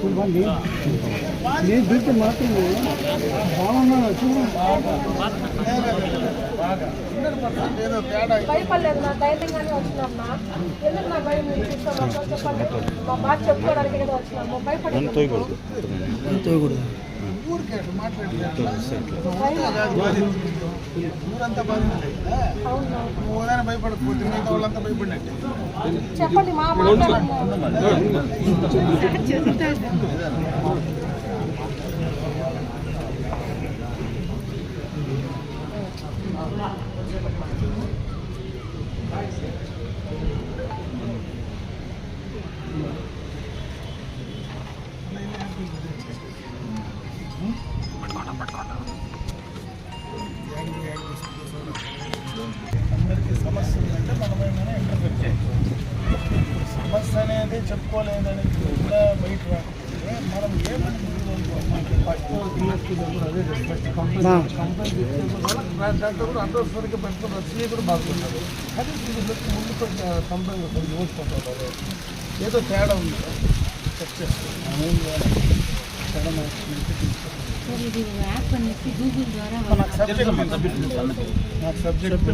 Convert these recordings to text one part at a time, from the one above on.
చూడండి. నేను చూస్తే మాత్రం బాగున్నా చూడండి. భయపడలేదు నా ధైర్యంగానే వచ్చినామ్మా ఎందుకు నా భయం చెప్పండి మా బాధ చెప్పుకోవడానికి వచ్చినాము. భయపడలేదు. ఊరికే అట్లా మాట్లాడి ఊరంతా బాగుంది కదా అవును నువ్వు ఏదైనా భయపడకపోతే మిగతా వాళ్ళంతా భయపడినట్టే చెప్పండి మా మాట్లాడండి అందరికీ అనేది చెప్పుకోలేదని కూడా బయట రాకపోతే మనం ఏమని ఫస్ట్ డిఎస్పీ దగ్గర అదే ఫస్ట్ కంప్లైంట్ కంప్లైంట్ ఇచ్చే కూడా దాంట్లో కూడా అందరూ సరిగ్గా పెట్టుకుని సీఏ కూడా బాగుంటారు కానీ ముందు కంప్లైంట్ కొంచెం ఏదో తేడా ఉంది. చెక్ చేసుకోండి ఏం చేయాలి తేడా మార్చుకుంటే తీసుకోండి సార్ ఇది యాప్ అనేసి గూగుల్ ద్వారా నాకు సబ్జెక్ట్ నాకు సబ్జెక్ట్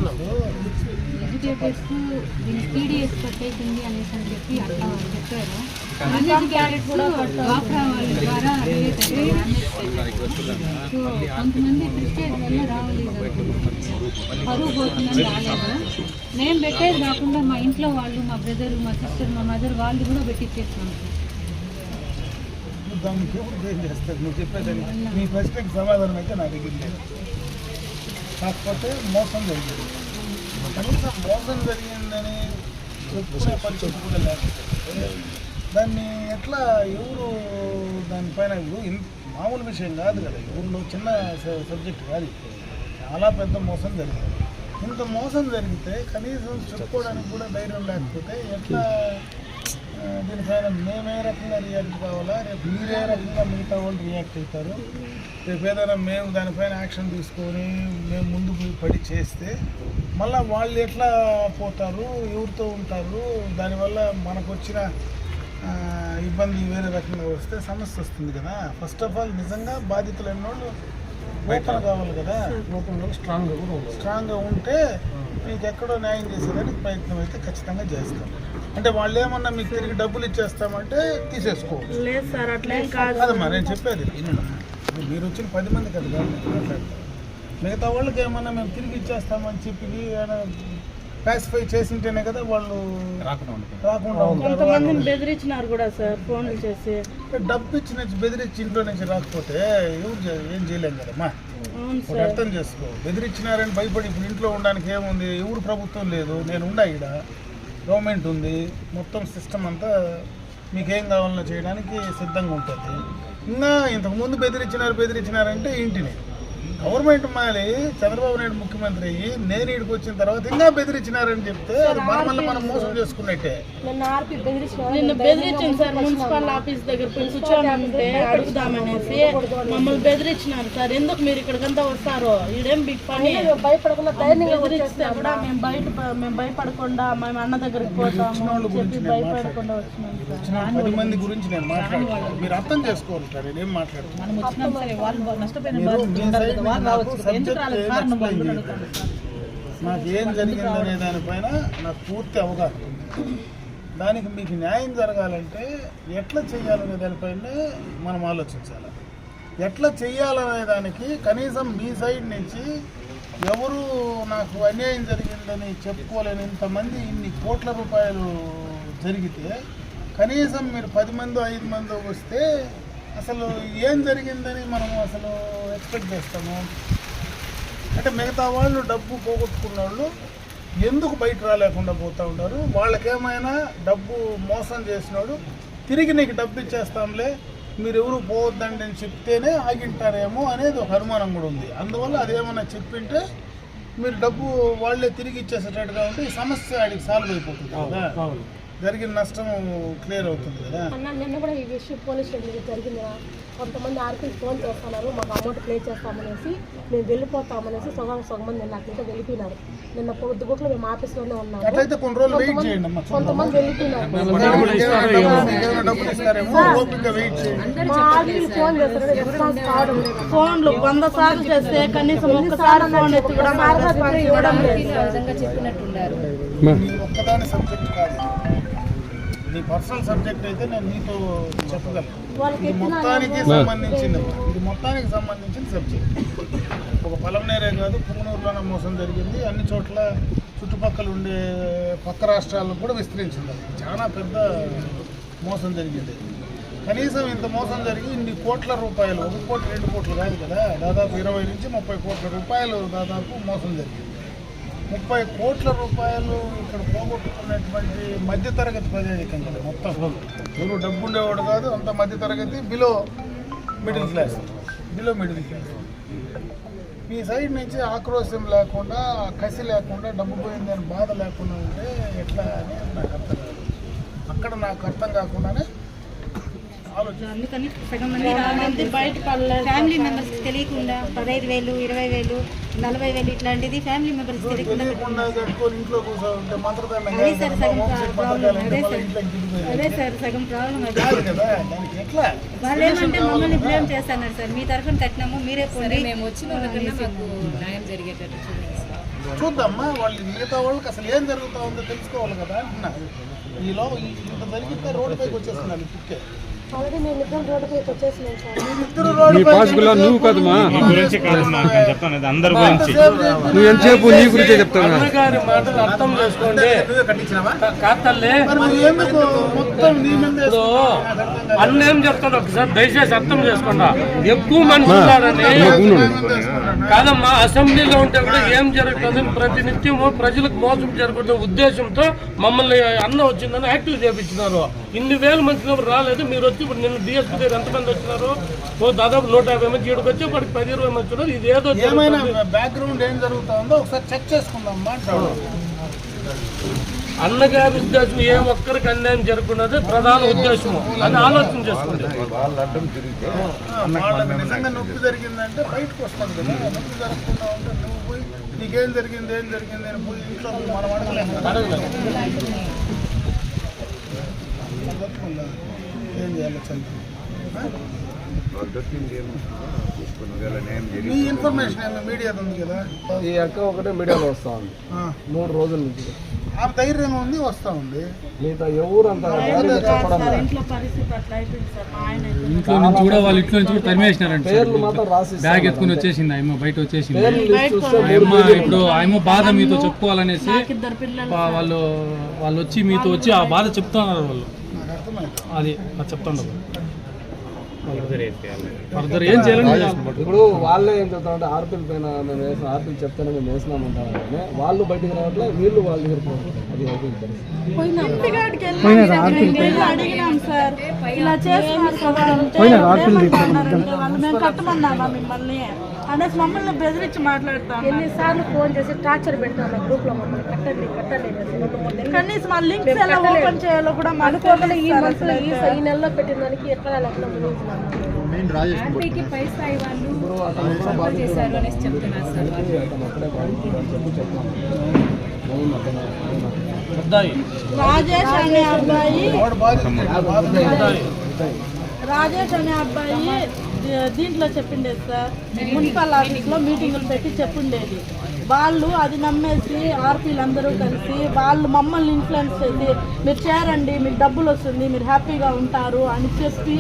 దీనికి పీడిఎస్ పట్టేసింది అనేసి అని చెప్పి అట్లా వాళ్ళు చెప్పారు. డ్వాక్రా వాళ్ళ ద్వారా సో కొంతమంది ప్రిస్టేజ్ వల్ల రావలేదు పరువు పోతుందని రాలేదు. నేను పెట్టేది కాకుండా మా ఇంట్లో వాళ్ళు మా బ్రదర్ మా సిస్టర్ మా మదర్ వాళ్ళు కూడా పెట్టించేస్తున్నాం దానికి ఎవరు ఏం చేస్తారు నువ్వు చెప్పేదాన్ని. నీ ప్రశ్నకి సమాధానం అయితే నా దగ్గర లేదు. కాకపోతే మోసం జరిగింది. కనీసం మోసం జరిగిందని చెప్పుకునే పరిస్థితి కూడా లేకపోతే దాన్ని ఎట్లా ఎవరు దానిపైన మామూలు విషయం కాదు కదా. ఊళ్ళో చిన్న సబ్జెక్ట్ కాదు. చాలా పెద్ద మోసం జరిగింది. ఇంత మోసం జరిగితే కనీసం చెప్పుకోవడానికి కూడా ధైర్యం లేకపోతే ఎట్లా దీనిపైన మేమే రకంగా రియాక్ట్ కావాలా? రేపు మీరే రకంగా మిగతా వాళ్ళు రియాక్ట్ అవుతారు? రేపు ఏదైనా మేము దానిపైన యాక్షన్ తీసుకొని మేము ముందు పడి చేస్తే మళ్ళీ వాళ్ళు ఎట్లా పోతారు ఎవరితో ఉంటారు దానివల్ల మనకు వచ్చిన ఇబ్బంది వేరే రకంగా వస్తే సమస్య వస్తుంది కదా. ఫస్ట్ ఆఫ్ ఆల్ నిజంగా బాధితులు ఎన్నోళ్ళు ఓపెన్ కావాలి కదా. స్ట్రాంగ్గా కూడా స్ట్రాంగ్గా ఉంటే మీకు ఎక్కడో న్యాయం చేసేదానికి ప్రయత్నం అయితే ఖచ్చితంగా చేస్తాం. అంటే వాళ్ళు ఏమన్నా మీకు తిరిగి డబ్బులు ఇచ్చేస్తామంటే తీసేసుకోవచ్చు. లేదు సార్ అట్లేం కాదు. కాదమ్మా నేను చెప్పేది. మీరు వచ్చిన పది మంది కదా నేను మాట్లాడతాను మిగతా వాళ్ళకి ఏమన్నా మేము తిరిగి ఇచ్చేస్తామని చెప్పి ప్యాసిఫై చేసింటేనే కదా వాళ్ళు రాకుండా ఉంటారు కొంతమందిని బెదిరించినారు కూడా సార్ ఫోన్లు చేసి. డబ్బు ఇచ్చి నుంచి బెదిరించి ఇంట్లో నుంచి రాకపోతే ఏం చేయలేం కదమ్మా. అర్థం చేసుకో. బెదిరించినారని భయపడి ఇప్పుడు ఇంట్లో ఉండడానికి ఏముంది? ఎవరు ప్రభుత్వం లేదు. నేను ఉండా ఇక్కడ గవర్నమెంట్ ఉంది. మొత్తం సిస్టమ్ అంతా మీకేం కావాలన్నా చేయడానికి సిద్ధంగా ఉంటుంది. ఇంకా ఇంతకుముందు బెదిరించినారు బెదిరించినారంటే ఇంటిని. గవర్నమెంట్ మాలి చంద్రబాబు నాయుడు ముఖ్యమంత్రి అయ్యి నేను ఇక్కడికి వచ్చిన తర్వాత ఇంకా బెదిరించినారని చెప్తే అది మన మోసం చేసుకున్నట్టే. నిన్న బెదిరించిన నిన్ను బెదిరించింది సార్ మున్సిపల్ ఆఫీస్ దగ్గర పోయి కూర్చోమంటే అడుగుదామనేసి మమ్మల్ని బెదిరించినారు సార్. ఎందుకు మీరు ఇక్కడికంతా వస్తారో? ఈడేం బిగ్ పని? భయపడకుండా బెదిరిస్తే కూడా మేము బయట మేము భయపడకుండా మేము అన్న దగ్గరికి పోతాము చెప్పి భయపడకుండా వచ్చినాం సార్. పది మంది గురించి నేను మాట్లాడుతున్నాను మీరు అర్థం చేసుకోవాలి సార్ నేనేం ఏం explain చేయాలి? నాకు ఏం జరిగిందనే దానిపైన నాకు పూర్తి అవగాహన ఉంది. దానికి మీకు న్యాయం జరగాలంటే ఎట్లా చేయాలనే దానిపైన మనం ఆలోచించాలి. ఎట్లా చేయాలనే దానికి కనీసం మీ సైడ్ నుంచి ఎవరు నాకు అన్యాయం జరిగిందని చెప్పుకోలేని ఇంతమంది ఇన్ని కోట్ల రూపాయలు జరిగితే కనీసం మీరు పది మంది ఐదు మంది వస్తే అసలు ఏం జరిగిందని మనం అసలు ఎక్స్పెక్ట్ చేస్తాము? అంటే మిగతా వాళ్ళు డబ్బు పోగొట్టుకున్న వాళ్ళు ఎందుకు బయట రాలేకుండా పోతూ ఉంటారు? వాళ్ళకేమైనా డబ్బు మోసం చేసినాడు తిరిగి నీకు డబ్బు ఇచ్చేస్తాంలే మీరు ఎవరు పోవద్దండి అని చెప్తేనే ఆగింటారేమో అనేది ఒక అనుమానం కూడా ఉంది. అందువల్ల అదేమన్నా చెప్పింటే మీరు డబ్బు వాళ్ళే తిరిగి ఇచ్చేసేటట్టుగా ఉంటే ఈ సమస్య ఆడికి సాల్వ్ అయిపోతుంది కదా. జరిగిన నష్టం క్లియర్ అవుతుంది కదా అన్న నిన్న కూడా ఈ విషయం పోలీస్ స్టేషన్ జరిగిందా కొంతమంది ఆర్పీ ఫోన్ చేస్తున్నారు మాకు అమౌంట్ ప్లే చేస్తామనేసి మేము వెళ్ళిపోతామనేసి సగం సగం మంది నిన్న అట్లయితే వెళ్ళిపోయినారు నిన్న పొద్దుగుట్లో మేము ఆఫీస్లోనే ఉన్నాము అట్లయితే కొన్ని రోజులు వెయిట్ చేయండి అమ్మా కొంతమంది వెళ్ళిపోయినారు ఏమైనా డబ్బులు ఇస్తారేమో ఓపిక వెయిట్ చేయండి మా ఆర్పీలు ఫోన్ చేస్తారు రెస్పాన్స్ కావడం లేదు ఫోన్లు వంద సార్లు చేస్తే కనీసం ఫోన్ ఎత్తి కూడా ఇవ్వడం లేదు చెప్పినట్టున్నారు ఒక్కదాని సబ్జెక్ట్ కాదు నీ పర్సనల్ సబ్జెక్ట్ అయితే నేను నీతో చెప్పగలను. ఇది మొత్తానికి సంబంధించింది ఇది మొత్తానికి సంబంధించిన సబ్జెక్ట్. ఒక పలమనేరే కాదు పుంగనూరులోనే మోసం జరిగింది. అన్ని చోట్ల చుట్టుపక్కల ఉండే పక్క రాష్ట్రాలకు కూడా విస్తరించింది. చాలా పెద్ద మోసం జరిగింది. కనీసం ఇంత మోసం జరిగి ఇన్ని కోట్ల రూపాయలు ఒక కోటి రెండు కోట్లు కాదు కదా. దాదాపు ఇరవై నుంచి ముప్పై కోట్ల రూపాయలు దాదాపు మోసం జరిగింది. ముప్పై కోట్ల రూపాయలు ఇక్కడ పోగొట్టుకున్నటువంటి మధ్యతరగతి ప్రజానికం మొత్తం. ఎవరు డబ్బు ఉండేవాడు కాదు అంత మధ్యతరగతి below middle class below middle class మీ సైడ్ నుంచి ఆక్రోశం లేకుండా కసి లేకుండా డబ్బు పోయిందని బాధ లేకుండా ఉంటే ఎట్లా అని నాకు అర్థం కాదు. అక్కడ నాకు అర్థం కాకుండానే అందుకని సగం మంది బయట ఫ్యామిలీ మెంబర్స్ తెలియకుండా పదహైదు వేలు ఇరవై వేలు నలభై వేలు ఇట్లాంటిది ఫ్యామిలీ మెంబర్స్ తెలియకుండా అదే సార్ సగం మంత్రకాలు అదే సార్. ఇంటికి అదే సార్ సగం ప్రాబ్లం అది. వాళ్ళు ఏమంటే మమ్మల్ని బ్లేమ్ చేస్తున్నారు సార్. మీ తరఫున కట్టినాము మీరే పోండి. మేము వచ్చిన న్యాయం జరిగేటట్టు చూద్దామా వాళ్ళు మిగతా వాళ్ళకి అసలు ఏం జరుగుతా ఉందో తెలుసుకోవాలి కదా అంటున్నా ఈలో ఇంత జరిగితే రోడ్డు పైకి వచ్చేస్తున్నారు రోడ్డు పైకి నువ్వు కాదమ్మా. మీ గురించి చెప్తాను అది అందరి గురించి. నువ్వు ఎంతసేపు నీ గురించే చెప్తాను. గారి మాటలు అర్థం చేసుకోండి. మొత్తం నీ అన్న ఏం చెప్తాడు ఒకసారి దయచేసి అర్థం చేసుకోండి. ఎక్కువ మంది ఉన్నారని కాదమ్మా అసెంబ్లీలో ఉంటే కూడా ఏం జరుగుతుంది? ప్రతి నిత్యము ప్రజలకు మోసం జరుగుతున్న ఉద్దేశంతో మమ్మల్ని అన్న వచ్చిందని యాక్టివ్ చేపించినారు. ఇన్ని వేల మంది రాలేదు. మీరు వచ్చి ఇప్పుడు నిన్న డిఎస్పీ దగ్గర ఎంతమంది వచ్చినారు? ఓ దాదాపు నూట యాభై మంది ఈడికి వచ్చి వాడికి పది ఇరవై మంది వచ్చినారు. ఇది ఏదో ఏమైనా జరుగుతుంది. బ్యాక్గ్రౌండ్ ఏం జరుగుతా ఉందో ఒకసారి చెక్ చేసుకుందాం మాట్లాడు అన్నగారి ఉద్దేశం ఏ ఒక్కరికి అన్యాయం జరగకున్నది ప్రధాన ఉద్దేశము. అని ఆలోచన చేసుకోండి. నొప్పి జరిగిందంటే బయటకు వస్తుంది కదా. నొప్పి జరగకుండా ఉంటే నువ్వు పోయి నీకేం జరిగింది ఏం జరిగింది అని పోయి ఇంట్లో మనం ఏం చేయాలి ఇన్ఫర్మేషన్ మీడియా ఉంది కదా? ఈ అక్క ఒకటే మీడియాలో వస్తా ఉంది. మూడు రోజుల నుంచి. ఆ ధైర్యంగా ఉంది వస్తా ఉంది. మిగతా ఎవరు అంత. ఇంట్లో నుంచి కూడా వాళ్ళ ఇంట్లో నుంచి కూడా తరిమేసినారంట సార్. పేర్లు మాత్రం రాసి బ్యాగ్ ఎత్తుకుని వచ్చేసింది ఆయమ్మ బయట వచ్చేసింది. ఆయమ్మ ఇప్పుడు ఆయమ్మ బాధ మీతో చెప్పుకోవాలనేసి వాళ్ళు వాళ్ళు వచ్చి మీతో వచ్చి ఆ బాధ చెప్తున్నారు వాళ్ళు. అది అది చెప్తున్నారు ఫర్దర్ ఏం చేయాలని ఇప్పుడు వాళ్ళే ఏం చెప్తారంటే ఆర్పిల్ పైన మేము వేసిన ఆర్పిల్ చెప్తేనే మేము వేసినామంటారు కానీ వాళ్ళు బయటికి రావట్లే వీళ్ళు వాళ్ళ దగ్గర. అది అడిగినాం సార్. ఇలా చేస్తున్నారు కదా మేము కట్టమన్నామా మిమ్మల్ని? అనేసి మమ్మల్ని బెదిరించి మాట్లాడతాం ఎన్నిసార్లు ఫోన్ చేసి టార్చర్ పెడతాను గ్రూప్లో మమ్మల్ని కట్టండి కట్టండి కనీసం ఆ లింక్స్ ఎలా ఓపెన్ చేయాలో కూడా అనుకోకుండా ఈ మంత్ ఈ. ఈ నెలలో పెట్టిన దానికి ముగించినాము ఆంటీకి పై స్థాయి వాళ్ళు సపోర్ట్ చేశారు అనేసి చెప్తున్నారు సార్ రాజేష్ అనే అబ్బాయి. రాజేష్ అనే అబ్బాయి దీంట్లో చెప్పిండేది సార్. మున్సిపల్ ఆఫీస్లో మీటింగులు పెట్టి చెప్పిండేది. వాళ్ళు అది నమ్మేసి ఆర్పీలు అందరూ కలిసి వాళ్ళు మమ్మల్ని ఇన్ఫ్లుయెన్స్ చేసి మీరు చేరండి మీకు డబ్బులు వస్తుంది మీరు హ్యాపీగా ఉంటారు అని చెప్పి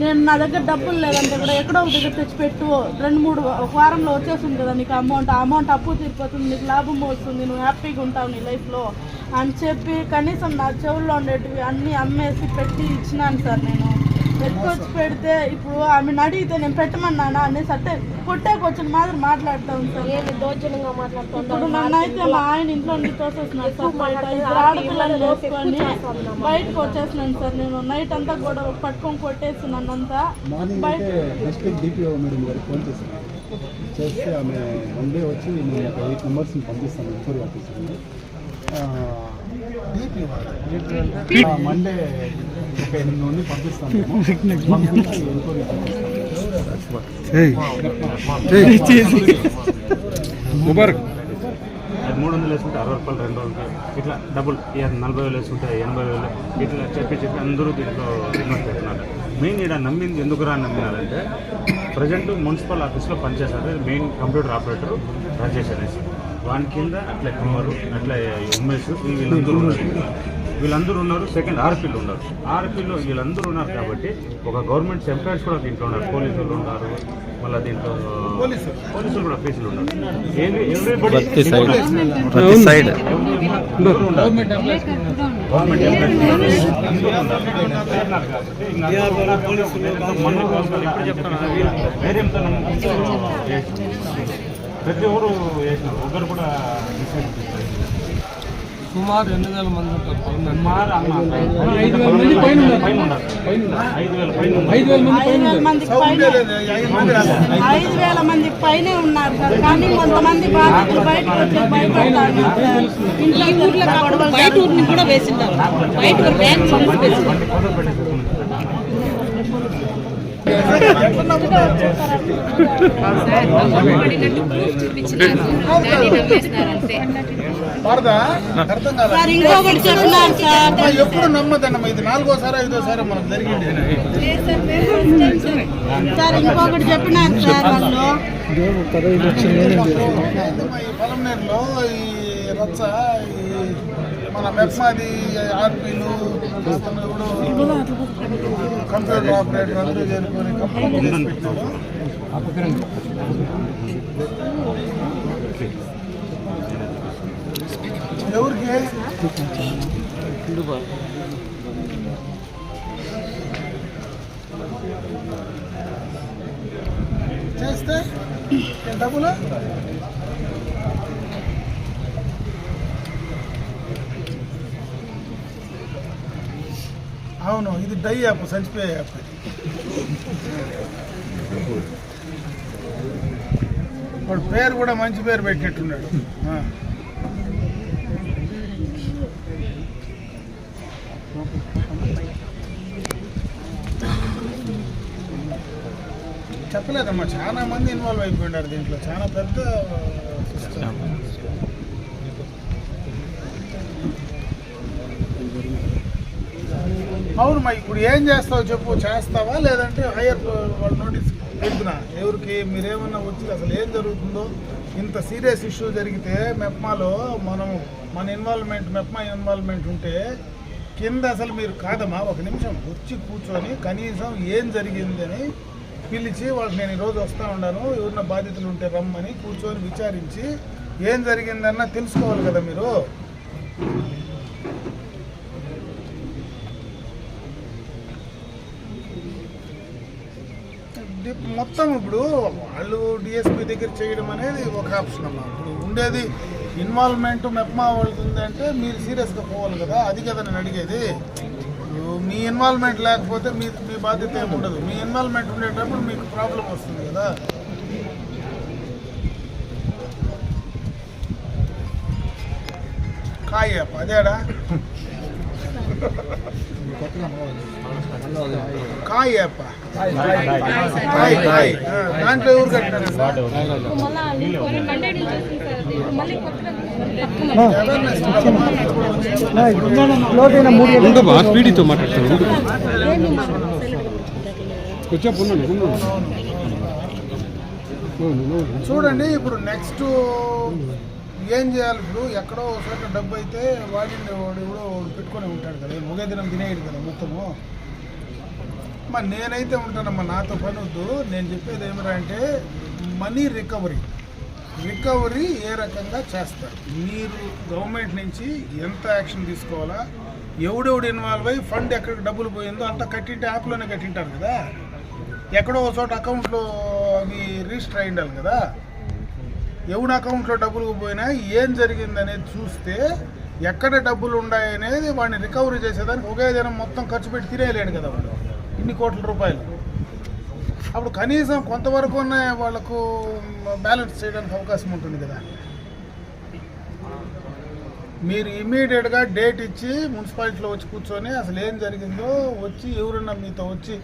నేను నా దగ్గర డబ్బులు లేదంటే కూడా ఎక్కడో ఒక దగ్గర తెచ్చిపెట్టు. రెండు మూడు ఒక వారంలో వచ్చేస్తుంది కదా నీకు అమౌంట్ ఆ అమౌంట్ అప్పు తీరిపోతుంది నీకు లాభం వస్తుంది నువ్వు హ్యాపీగా ఉంటావు నీ లైఫ్లో అని చెప్పి కనీసం నా చెవుల్లో ఉండేటివి అన్నీ అమ్మేసి పెట్టి ఇచ్చినాను సార్ నేను. ఎత్తుకొచ్చి పెడితే ఇప్పుడు ఆమెను అడిగితే నేను పెట్టమన్నానా అనేసి అంటే కొట్టేకి వచ్చిన మాదిరి మాట్లాడతాం సార్. ఇప్పుడు నన్ను అయితే మా ఆయన ఇంట్లో నుండి తోసేస్తున్నారు సార్. బయట ఇద్దరు ఆడపిల్లలు వేసుకొని బయటకు వచ్చేసినాను సార్ నేను. నైట్ అంతా కూడా పట్టుకొని కొట్టేసి నన్నంతా మార్నింగ్ అయితే డిస్ట్రిక్ట్ డిపిఓ మేడం గారికి ఫోన్ చేశాను. చేస్తే ఆమె వన్ డే వచ్చి నేను ఎయిట్ మెంబర్స్ని పంపిస్తాను ఎంక్వైరీ ఆఫీసర్ని. మండే ఒక ఎనిమిది నుండి పంపిస్తాను మూడు వందలు వేసుకుంటే అరవై రూపాయలు రెండు వందలు ఇట్లా డబుల్ నలభై వేలు వేసుకుంటే ఎనభై వేలు. ఇట్లా చెప్పి చెప్పి అందరూ దీంట్లో ఇన్వెస్ట్ చేస్తున్నారు. మెయిన్ ఇక్కడ నమ్మింది ఎందుకు రా నమ్మినారంటే ప్రజెంట్ మున్సిపల్ ఆఫీస్లో పనిచేస్తారు మెయిన్ కంప్యూటర్ ఆపరేటర్ రాజేష్ అనేసి. వాని కింద అట్లా కుమారు అట్లా ఉమేష్ వీళ్ళందరూ ఉన్నారు. వీళ్ళందరూ ఉన్నారు. సెకండ్ ఆర్పీలు ఉన్నారు. ఆర్పీలో వీళ్ళందరూ ఉన్నారు కాబట్టి ఒక గవర్నమెంట్ ఎంప్లాయీస్ కూడా దీంట్లో ఉన్నారు. పోలీసులు ఉన్నారు. మళ్ళీ దీంట్లో పోలీసులు. కూడా ఆఫీసులు ఉన్నారు. Government employees. మొన్న ఇప్పుడు చెప్తాను ధైర్యంతో. ప్రతి ఒక్కరు చేసినారు ఒకరు కూడా సుమారు ఎనిమిది వేల మంది ఉంటారు. ఐదు వేల మంది పైన. ఐదు వేల మంది పైన ఉన్నారు. సార్ కానీ కొంతమంది బాధితులు బయటకు వచ్చి బయట ఊరిని కూడా వేసింటారు. బయట ఊరు బ్యాంక్ వేసింటారు. ఎప్పుడు నమ్మదన్నమ్మా? ఇది నాలుగోసారి ఐదోసారి మనకు జరిగింది సార్ ఇంకొకటి చెప్పినారు సార్ వాళ్ళు. ఏందమ్మా, ఈ పొలంనేరులో ఈ రచ్చ ఈ మన మెప్మాది ఆర్పీలు కంప్యూటర్ ఆపరేటర్ అందరూ చేరుకొని ఎవరికి? చేస్తే? డబ్బులు? అవును ఇది డై యాప్ చచ్చిపోయే యాప్ వాడు పేరు కూడా మంచి పేరు పెట్టినట్టున్నాడు. చెప్పలేదమ్మా చాలా మంది ఇన్వాల్వ్ అయిపోయినారు దీంట్లో. చాలా పెద్ద సిస్టమ్ అవును మా ఇప్పుడు ఏం చేస్తావు చెప్పు చేస్తావా? లేదంటే హైయర్ వాళ్ళు నోటీస్ పెడుతున్నా. ఎవరికి మీరేమన్నా వచ్చి అసలు ఏం జరుగుతుందో? ఇంత సీరియస్ ఇష్యూ జరిగితే మెప్మాలో మనం మన ఇన్వాల్వ్మెంట్ మెప్మా ఇన్వాల్వ్మెంట్ ఉంటే కింద అసలు మీరు కాదమ్మా ఒక నిమిషం వచ్చి కూర్చొని కనీసం ఏం జరిగిందని పిలిచి వాళ్ళకి నేను ఈరోజు వస్తూ ఉన్నాను ఎవరిన బాధితులు ఉంటే రమ్మని కూర్చొని విచారించి ఏం జరిగిందన్న తెలుసుకోవాలి కదా మీరు డి- మొత్తం ఇప్పుడు వాళ్ళు డిఎస్పీ దగ్గర చేయడం అనేది ఒక ఆప్షన్ అమ్మా. ఇప్పుడు ఉండేది ఇన్వాల్వ్మెంట్ మెప్మా వాళ్ళది ఉందంటే మీరు సీరియస్గా పోవాలి కదా అది కదా నేను అడిగేది. మీ ఇన్వాల్వ్మెంట్ లేకపోతే మీ మీ బాధ్యత ఏమి ఉండదు. మీ ఇన్వాల్వ్మెంట్ ఉండేటప్పుడు మీకు ప్రాబ్లం వస్తుంది కదా. కాయప్ప అదేడా? కాయప్ప. కాయ్ కాయ్ దాంట్లో ఎవరు స్పీడీతో మాట్లాడతాను. కొంచెం ఉండండి చూడండి ఇప్పుడు నెక్స్ట్ ఏం చేయాలి ఇప్పుడు? ఎక్కడో ఒకసారి డబ్బు అయితే వాడిండే వాడు కూడా పెట్టుకొని ఉంటాడు కదా. ఒకే దినం తినేయడు కదా మొత్తము. మరి నేనైతే ఉంటానమ్మా నాతో పని వద్దు నేను చెప్పేది ఏమిరా అంటే మనీ రికవరీ. రికవరీ ఏ రకంగా చేస్తారు? మీరు గవర్నమెంట్ నుంచి ఎంత యాక్షన్ తీసుకోవాలా? ఎవడెవడు ఇన్వాల్వ్ అయ్యి ఫండ్ ఎక్కడికి డబ్బులు పోయిందో అంతా కట్టింటే యాప్లోనే కట్టింటారు కదా. ఎక్కడో ఒక చోట అకౌంట్లో అవి రిజిస్టర్ అయ్యిండాలి ఉండాలి కదా. ఎవరి అకౌంట్లో డబ్బులు పోయినా ఏం జరిగింది అనేది చూస్తే ఎక్కడ డబ్బులు ఉన్నాయనేది వాడిని రికవరీ చేసేదానికి ఒకే దినం మొత్తం ఖర్చు పెట్టి తినేయలేడు కదా వాడు. ఇన్ని కోట్ల రూపాయలు. అప్పుడు కనీసం కొంతవరకు ఉన్న వాళ్ళకు బ్యాలెన్స్ చేయడానికి అవకాశం ఉంటుంది కదా. మీరు ఇమీడియట్గా డేట్ ఇచ్చి మున్సిపాలిటీలో వచ్చి కూర్చొని అసలు ఏం జరిగిందో వచ్చి ఎవరన్నా మీతో వచ్చి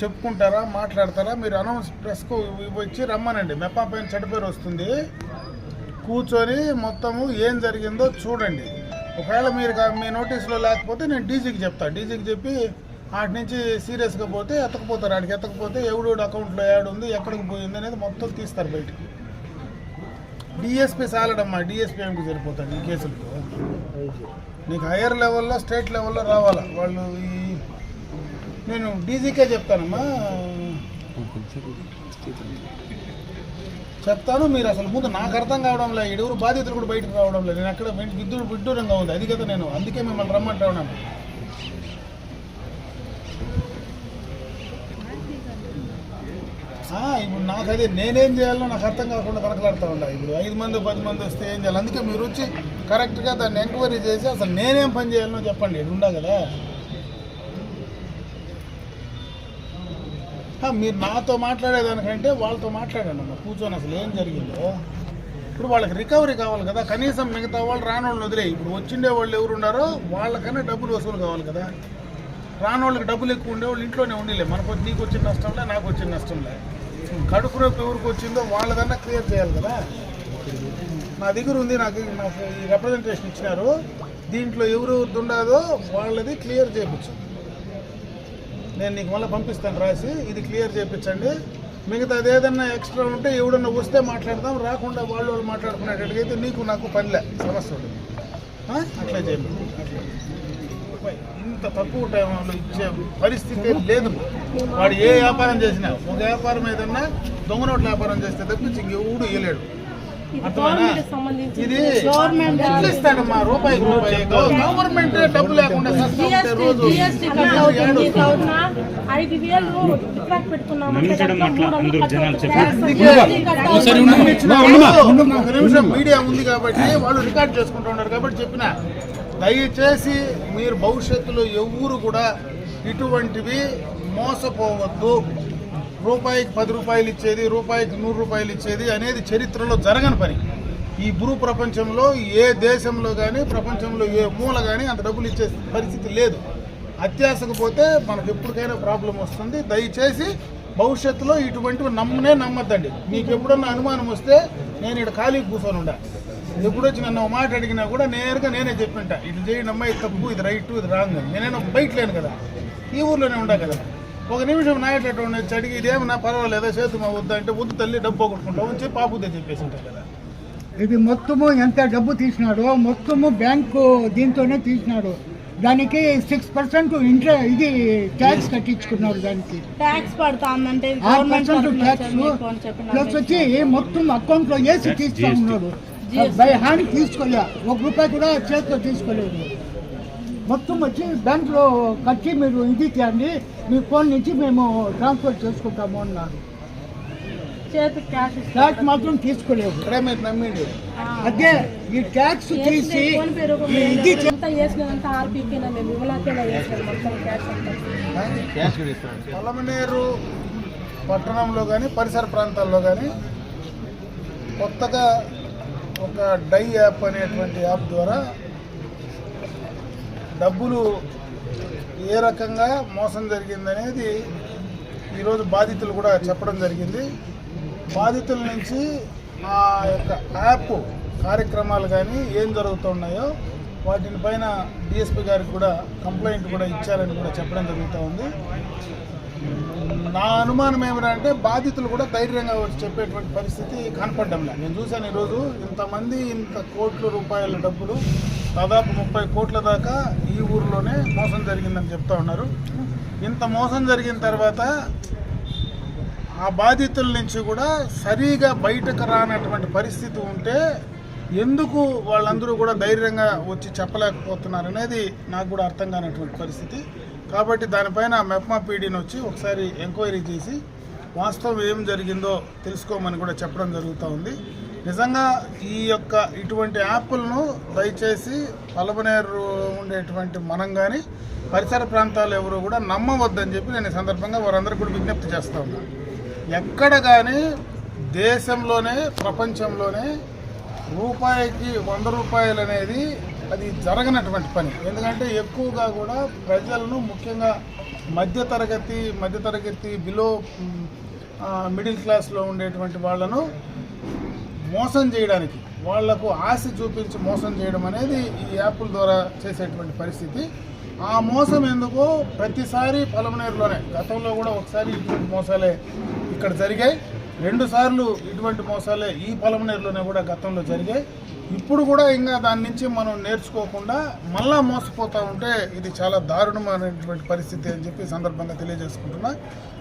చెప్పుకుంటారా మాట్లాడతారా మీరు అనౌన్స్ ప్రెస్కు వచ్చి రమ్మనండి. మెప్పా పైన చెడ్డపేరు వస్తుంది. కూర్చొని మొత్తము ఏం జరిగిందో చూడండి. ఒకవేళ మీరు మీ నోటీసులో లేకపోతే నేను డీజీకి చెప్తాను డీజీకి చెప్పి వాటి నుంచి సీరియస్గా పోతే ఎత్తకపోతారు. ఆడికి ఎత్తకపోతే ఎవడు అకౌంట్లో యాడ్ ఉంది ఎక్కడికి పోయింది అనేది మొత్తం తీస్తారు బయటికి. డిఎస్పీ సాలడమ్మా డిఎస్పీ ఎంకి సరిపోతాడు ఈ కేసులకు. నీకు హైయర్ లెవెల్లో స్టేట్ లెవెల్లో రావాలా? వాళ్ళు ఈ నేను డీజీకే చెప్తానమ్మా. చెప్తాను మీరు అసలు ముందు నాకు అర్థం కావడం లేదు ఇడుగురు బాధితులు కూడా బయటకు రావడం లేదు. నేను అక్కడ విద్యుడు విడ్డూరంగా ఉంది అది కదా నేను అందుకే మిమ్మల్ని రమ్మంటా ఇప్పుడు నాకు అదే నేనేం చేయాలో నాకు అర్థం కాకుండా కనకలాడుతూ ఉండాలి ఇప్పుడు ఐదు మంది పది మంది వస్తే ఏం చేయాలి? అందుకే మీరు వచ్చి కరెక్ట్గా దాన్ని ఎంక్వైరీ చేసి అసలు నేనేం పని చేయాలనో చెప్పండి ఇది ఉండా కదా. మీరు నాతో మాట్లాడేదానికంటే వాళ్ళతో మాట్లాడండి అమ్మ. కూర్చొని అసలు ఏం జరిగిందో. ఇప్పుడు వాళ్ళకి రికవరీ కావాలి కదా. కనీసం మిగతా వాళ్ళు రాని వదిలే. ఇప్పుడు వచ్చిండే వాళ్ళు ఎవరు ఉన్నారో వాళ్ళకన్నా డబ్బులు వసూలు కావాలి కదా. రాని వాళ్ళకి డబ్బులు ఎక్కువ ఉండేవాళ్ళు ఇంట్లోనే ఉండలే. మనకు నీకు వచ్చిన నష్టంలే నాకు వచ్చిన నష్టంలే కడుపు నొప్పి ఎవరికి వచ్చిందో వాళ్ళదన్నా క్లియర్ చేయాలి కదా. నా దగ్గర ఉంది నాకు నాకు ఈ రిప్రజెంటేషన్ ఇచ్చినారు. దీంట్లో ఎవరు ఉండదో వాళ్ళది క్లియర్ చేయించు నేను నీకు మళ్ళీ పంపిస్తాను రాసి ఇది క్లియర్ చేయించండి. మిగతా అదేదన్నా ఎక్స్ట్రా ఉంటే ఎవడన్నా వస్తే మాట్లాడదాం రాకుండా వాళ్ళు వాళ్ళు మాట్లాడుకునేటట్టుగా అయితే నీకు నాకు పనిలే సమస్య ఉంటుంది అట్లా చేయండి అట్లా. ఇంత తక్కువ టైంలో ఇచ్చే పరిస్థితి లేదు. వాడు ఏ వ్యాపారం చేసినా ఒక వ్యాపారం ఏదన్నా దొంగ నోట్ల వ్యాపారం చేస్తే తప్పించి ఇంకెవడు ఇవ్వలేడు ఇది ఎట్లా ఇస్తాడమ్మా రూపాయి. రూపాయి గవర్నమెంట్ డబ్బు లేకుండా ఐదు వేలు నిమిషం. మీడియా ఉంది కాబట్టి వాళ్ళు రికార్డ్ చేసుకుంటూ ఉన్నారు కాబట్టి చెప్పిన. దయచేసి మీరు భవిష్యత్తులో ఎవరు కూడా ఇటువంటివి మోసపోవద్దు. రూపాయికి పది రూపాయలు ఇచ్చేది రూపాయికి నూరు రూపాయలు ఇచ్చేది అనేది చరిత్రలో జరగని పని. ఈ భూ ప్రపంచంలో ఏ దేశంలో కానీ ప్రపంచంలో ఏ మూల కానీ అంత డబ్బులు ఇచ్చే పరిస్థితి లేదు. అత్యాశకు పోతే మనకు ఎప్పటికైనా ప్రాబ్లం వస్తుంది. దయచేసి భవిష్యత్తులో ఇటువంటివి నమ్మనే నమ్మద్దండి. మీకు ఎప్పుడన్నా అనుమానం వస్తే నేను ఇక్కడ ఖాళీ కూర్చొని ఉండా. ఎప్పుడొచ్చి నన్ను ఒక మాట అడిగినా కూడా నేరుగా నేనే చెప్పింట ఇది చేయండి అమ్మాయి ఇది తప్పు ఇది రైట్ ఇది రాంగ్ అని. నేనైనా బయట లేను కదా. ఈ ఊర్లోనే ఉండా కదా. ఒక నిమిషం నాయటటువంటి వచ్చి అడిగి ఇదేమన్నా పర్వాలేదా? చేతు మా వద్దా అంటే వద్దు తల్లి డబ్బు పోగొట్టుకుంటావు అని చెప్పి పాపుదే చెప్పేసి ఉంటాయి కదా. ఇది మొత్తము ఎంత డబ్బు తీసినాడో మొత్తము బ్యాంకు దీంతోనే తీసినాడు. దానికి సిక్స్ పర్సెంట్ ఇంట్రె ఇది ట్యాక్స్ కట్టించుకున్నారు దానికి. ట్యాక్స్ పడుతుందంటే ఆరు పర్సెంట్ ట్యాక్స్ ప్లస్ వచ్చి మొత్తం అకౌంట్లో వేసి తీస్తా ఉన్నాడు. బై హ్యాండ్ తీసుకోలే. ఒక రూపాయి కూడా చేతిలో తీసుకోలేదు. మొత్తం వచ్చి బ్యాంక్లో కట్టి మీరు ఇది తీయండి మీ ఫోన్ నుంచి మేము ట్రాన్స్ఫర్ చేసుకుంటాము అన్నారు. ట్యాక్స్ మాత్రం తీసుకోలేదు. అదే ఈ ట్యాక్స్ తీసి ఇది పొలమనేరు పట్టణంలో కానీ పరిసర ప్రాంతాల్లో కానీ కొత్తగా ఒక డై యాప్ అనేటువంటి యాప్ ద్వారా డబ్బులు ఏ రకంగా మోసం జరిగిందనేది ఈరోజు బాధితులు కూడా చెప్పడం జరిగింది. బాధితుల నుంచి ఆ యొక్క యాప్ కార్యక్రమాలు కానీ ఏం జరుగుతున్నాయో వాటిని పైన డిఎస్పీ గారికి కూడా కంప్లైంట్ కూడా ఇచ్చారని కూడా చెప్పడం జరుగుతూ ఉంది. నా అనుమానం ఏమిటంటే బాధితులు కూడా ధైర్యంగా వచ్చి చెప్పేటువంటి పరిస్థితి కనపడడం లేదు. నేను చూశాను ఈరోజు ఇంతమంది ఇంత కోట్ల రూపాయల డబ్బులు దాదాపు ముప్పై కోట్ల దాకా ఈ ఊరిలోనే మోసం జరిగిందని చెప్తా ఉన్నారు. ఇంత మోసం జరిగిన తర్వాత ఆ బాధితుల నుంచి కూడా సరిగా బయటకు రానటువంటి పరిస్థితి ఉంటే ఎందుకు వాళ్ళందరూ కూడా ధైర్యంగా వచ్చి చెప్పలేకపోతున్నారు అనేది నాకు కూడా అర్థం కానటువంటి పరిస్థితి. కాబట్టి దానిపైన మెప్మా పీడీని వచ్చి ఒకసారి ఎంక్వైరీ చేసి వాస్తవం ఏం జరిగిందో తెలుసుకోమని కూడా చెప్పడం జరుగుతూ ఉంది. నిజంగా ఈ యొక్క ఇటువంటి యాప్లను దయచేసి పలబనేరు ఉండేటువంటి మనం కానీ పరిసర ప్రాంతాలు ఎవరు కూడా నమ్మవద్దని చెప్పి నేను ఈ సందర్భంగా వారందరూ కూడా విజ్ఞప్తి చేస్తా ఉన్నాను ఎక్కడ కానీ దేశంలోనే ప్రపంచంలోనే రూపాయికి వంద రూపాయలు అనేది అది జరగనటువంటి పని. ఎందుకంటే ఎక్కువగా కూడా ప్రజలను ముఖ్యంగా మధ్యతరగతి మధ్యతరగతి బిలో మిడిల్ క్లాస్లో ఉండేటువంటి వాళ్ళను మోసం చేయడానికి వాళ్ళకు ఆశ చూపించి మోసం చేయడం అనేది ఈ యాప్ల ద్వారా చేసేటువంటి పరిస్థితి. ఆ మోసం ఎందుకో ప్రతిసారి పొలమనేరులోనే గతంలో కూడా ఒకసారి ఇటువంటి మోసాలే ఇక్కడ జరిగాయి. రెండు సార్లు ఇటువంటి మోసాలే ఈ పొలమనేరులోనే కూడా గతంలో జరిగాయి. ఇప్పుడు కూడా ఇంకా దాని నుంచి మనం నేర్చుకోకుండా మళ్ళా మోసపోతూ ఉంటే ఇది చాలా దారుణమైనటువంటి పరిస్థితి అని చెప్పి సందర్భంగా తెలియజేసుకుంటున్నా.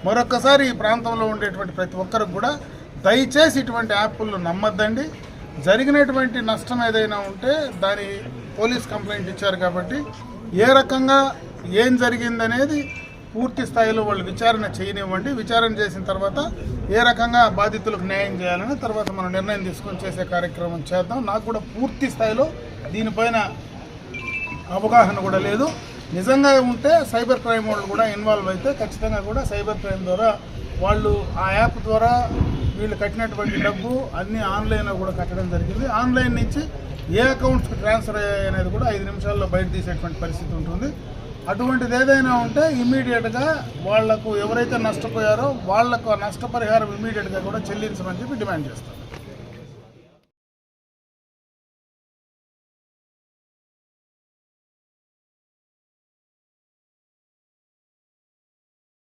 మరొక్కసారి ఈ ప్రాంతంలో ఉండేటువంటి ప్రతి ఒక్కరికి కూడా దయచేసి ఇటువంటి యాప్లు నమ్మద్దండి. జరిగినటువంటి నష్టం ఏదైనా ఉంటే దాని పోలీస్ కంప్లైంట్ ఇచ్చారు కాబట్టి ఏ రకంగా ఏం జరిగిందనేది పూర్తి స్థాయిలో వాళ్ళు విచారణ చేయనివ్వండి. విచారణ చేసిన తర్వాత ఏ రకంగా బాధితులకు న్యాయం చేయాలని తర్వాత మనం నిర్ణయం తీసుకొని చేసే కార్యక్రమం చేద్దాం. నాకు కూడా పూర్తి స్థాయిలో దీనిపైన అవగాహన కూడా లేదు. నిజంగా ఉంటే సైబర్ క్రైమ్ వాళ్ళు కూడా ఇన్వాల్వ్ అయితే ఖచ్చితంగా కూడా సైబర్ క్రైమ్ ద్వారా వాళ్ళు ఆ యాప్ ద్వారా వీళ్ళు కట్టినటువంటి డబ్బు అన్ని ఆన్లైన్లో కూడా కట్టడం జరిగింది. ఆన్లైన్ నుంచి ఏ అకౌంట్స్కి ట్రాన్స్ఫర్ అయ్యాయి అనేది కూడా ఐదు నిమిషాల్లో బయట తీసేటువంటి పరిస్థితి ఉంటుంది. అటువంటిది ఏదైనా ఉంటే ఇమీడియట్గా వాళ్ళకు ఎవరైతే నష్టపోయారో వాళ్ళకు ఆ నష్టపరిహారం ఇమీడియట్గా కూడా చెల్లించమని చెప్పి డిమాండ్ చేస్తారు.